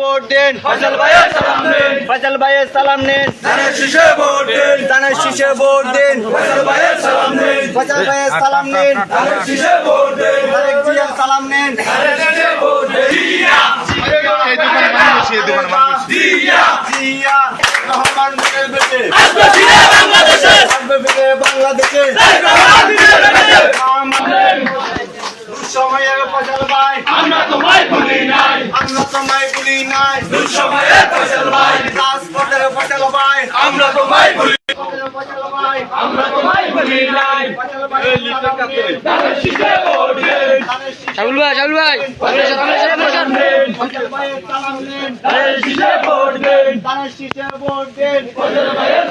Vote দিন। ফসল ভাইয়ের সালাম দিন। ফজল ভাইয়ের সালাম নিন। ধানের শীষে ভোট দিন। দানের শীষে ভোট দিন। ফসল ভাইয়ের সালাম দিন। ফজল ভাইয়ের সালাম নিন। ধানের শীষে ভোট দিন। তারেক জিয়ার সালাম নিন। ধানের শীষে ভোট দিন। জিয়া। এই দোকানে মানুষ এই দোকানে মানুষ জিয়া। জিয়া রহমান ফিরে বেঁচে আসবে ফিরে বাংলাদেশে। আসবে ফিরে বাংলাদেশে। রহমান ফিরে বাংলাদেশে ফজল ভাই। আমরা তোমায় ভুলি নাই আমরা তোমায় ভুলি নাই। দুঃসময়ের ফসল ভাই রাজপথের ফজল ভাই আমরা তোমায় ভাই আমরা তোমায় ভুলি নাই। নিন শাহুল ভাই শাহুল ভাই। সালাম নিন।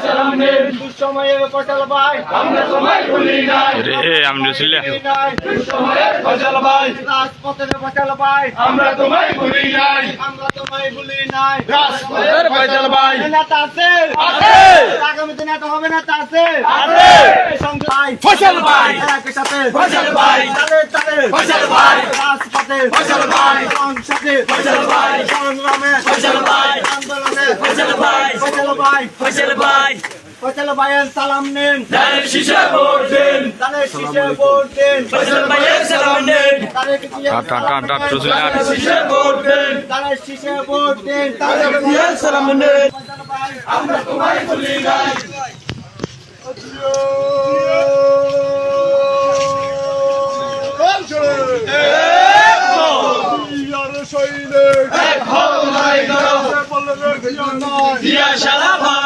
সালাম দিন দুঃসময়ের ফজল ভাই। আমরা তোমায় ভুলি নাই। রে আমি রসুল্লাহ ভুলি নাই। দুঃসময়ের ফসল ভাই। রাজপথের ফজল ভাই। আমরা তোমায় ভুলি নাই। আমরা তোমায় ভুলি নাই। রাজপথের ফসল ভাই। নেতা আছে। আছে। আগামীতে নেতা হবে নেতা আছে। আছে। সংগ্রাম ফসল ভাই। একই সাথে। ফসল ভাই। তালে তালে ফসল ভাই। রাজপথে। ফসল ভাই। সংসদে। ফসল ভাই। সংগ্রামে। ফসল ভাই। আন্দোলনে। ফসল ভাই। ফসল ভাই। ফসল ভাই। ফসল ভাইয়ের সালাম নিন। ধানের শীষে ভোট দিন। তাদের শীষে ভোট দিন। ফসল ভাইয়ের সালাম দিন তারেক জিয়ার টাটা সালাম টাটা নিন। রসুল্লাহ শীষে ভোট দিন। তাদের শীষে ভোট দিন। সালাম ভাই আমরা তোমায় ভুলি নাই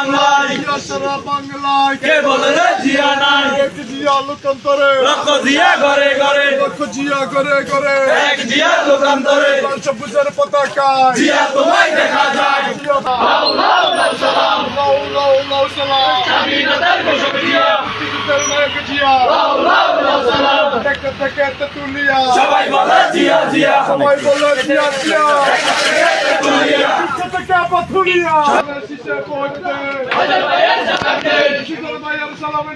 করো জিয়া সারা বাংলায় কে বলে রে জিয়া নাই? লক্ষ জিয়া ঘরে ঘরে। এক জিয়া লোকান্তরে জিয়া তোমায় দেখা যায়। জিয়া। লাউ লাউ লাউ, সালাম। সবাই বলে জিয়া জিয়া। সবাই বলে জিয়া জিয়া। তুলিয়া। থেকে পাথুরিয়া শিশে পড়তে শীতল ভাইয়ের সালামে।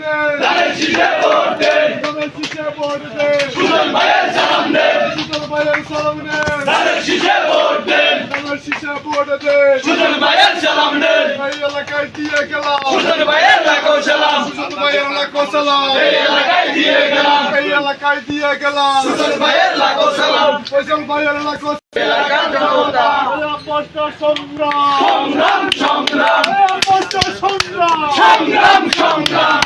শীষে ভোট দিন শিশে পড়তে সুজন ভাইয়ের সালাম। দিন শীতল ভাইয়ের সালামে। ধানের শীষে ভোট শিশে পড়তে সুজন ভাইয়ের সালাম। দিন এই এলাকায় দিয়ে গেলাম। সুজন ভাইয়ের লাখো সালাম। শীতল ভাইয়ের লাখো সালাম। দিয়ে গেলাম। এই এলাকায় দিয়ে গেলাম। সুজন ভাইয়ের লাখো সালাম। ফৈজল ভাইয়ের লাখো এলাকার জনতা। সংগ্রাম। সংগ্রাম সংগ্রাম। সংগ্রাম। সংগ্রাম সংগ্রাম।